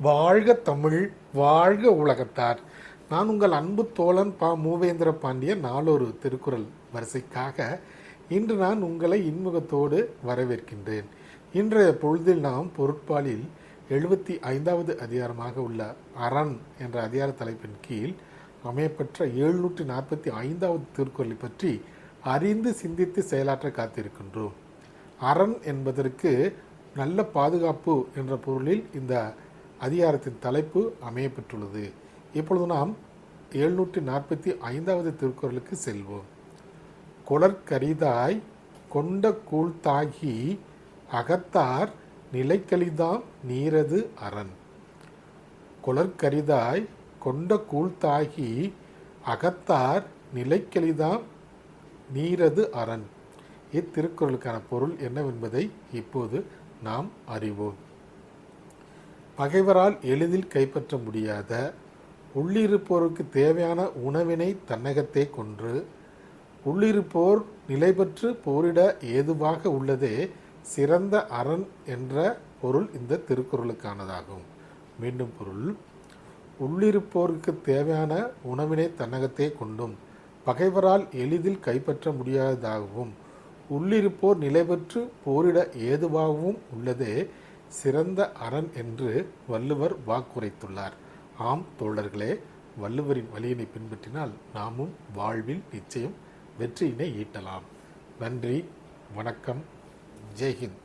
வாழ்க தமிழ் வாழ்க உலகத்தார். நான் உங்கள் அன்பு தோழன் பா மூவேந்திர பாண்டிய நாளொரு திருக்குறள் வரிசைக்காக இன்று நான் உங்களை இன்முகத்தோடு வரவேற்கின்றேன். இன்றைய பொழுதில் நாம் பொருட்பாலில் எழுபத்தி ஐந்தாவது அதிகாரமாக உள்ள அரண் என்ற அதிகார தலைப்பின் கீழ் அமையப்பெற்ற எழுநூற்றி நாற்பத்தி ஐந்தாவது திருக்குறளை பற்றி அறிந்து சிந்தித்து செயலாற்ற காத்திருக்கின்றோம். அரண் என்பதற்கு நல்ல பாதுகாப்பு என்ற பொருளில் இந்த அதிகாரத்தின் தலைப்பு அமையப்பெற்றுள்ளது. இப்பொழுது நாம் எழுநூற்றி நாற்பத்தி ஐந்தாவது திருக்குறளுக்கு செல்வோம். கொளற்கரிதாய் கொண்ட கூழ்தாகி அகத்தார் நிலைக்கலிதாம் நீரது அரண். கொளற்கரிதாய் கொண்ட கூழ்தாகி அகத்தார் நிலைக்கலிதாம் நீரது அரண். இத்திருக்குறளுக்கான பொருள் என்னவென்பதை இப்போது நாம் அறிவோம். பகைவரால் எளிதில் கைப்பற்ற முடியாத உள்ளிருப்போருக்கு தேவையான உணவினை தன்னகத்தே கொன்று உள்ளிருப்போர் நிலைபெற்று போரிட ஏதுவாக உள்ளதே சிறந்த அரண் என்ற பொருள் இந்த திருக்குறளுக்கானதாகும். மீண்டும் பொருள். உள்ளிருப்போருக்கு தேவையான உணவினை தன்னகத்தே கொண்டும் பகைவரால் எளிதில் கைப்பற்ற முடியாததாகவும் உள்ளிருப்போர் நிலைபெற்று போரிட ஏதுவாகவும் உள்ளதே சிறந்த அரண் என்று வள்ளுவர் வாக்குரைத்துள்ளார். ஆம் தோழர்களே வள்ளுவரின் வழியினை பின்பற்றினால் நாமும் வாழ்வில் நிச்சயம் வெற்றியினை ஈட்டலாம். நன்றி வணக்கம் ஜெய்ஹிந்த்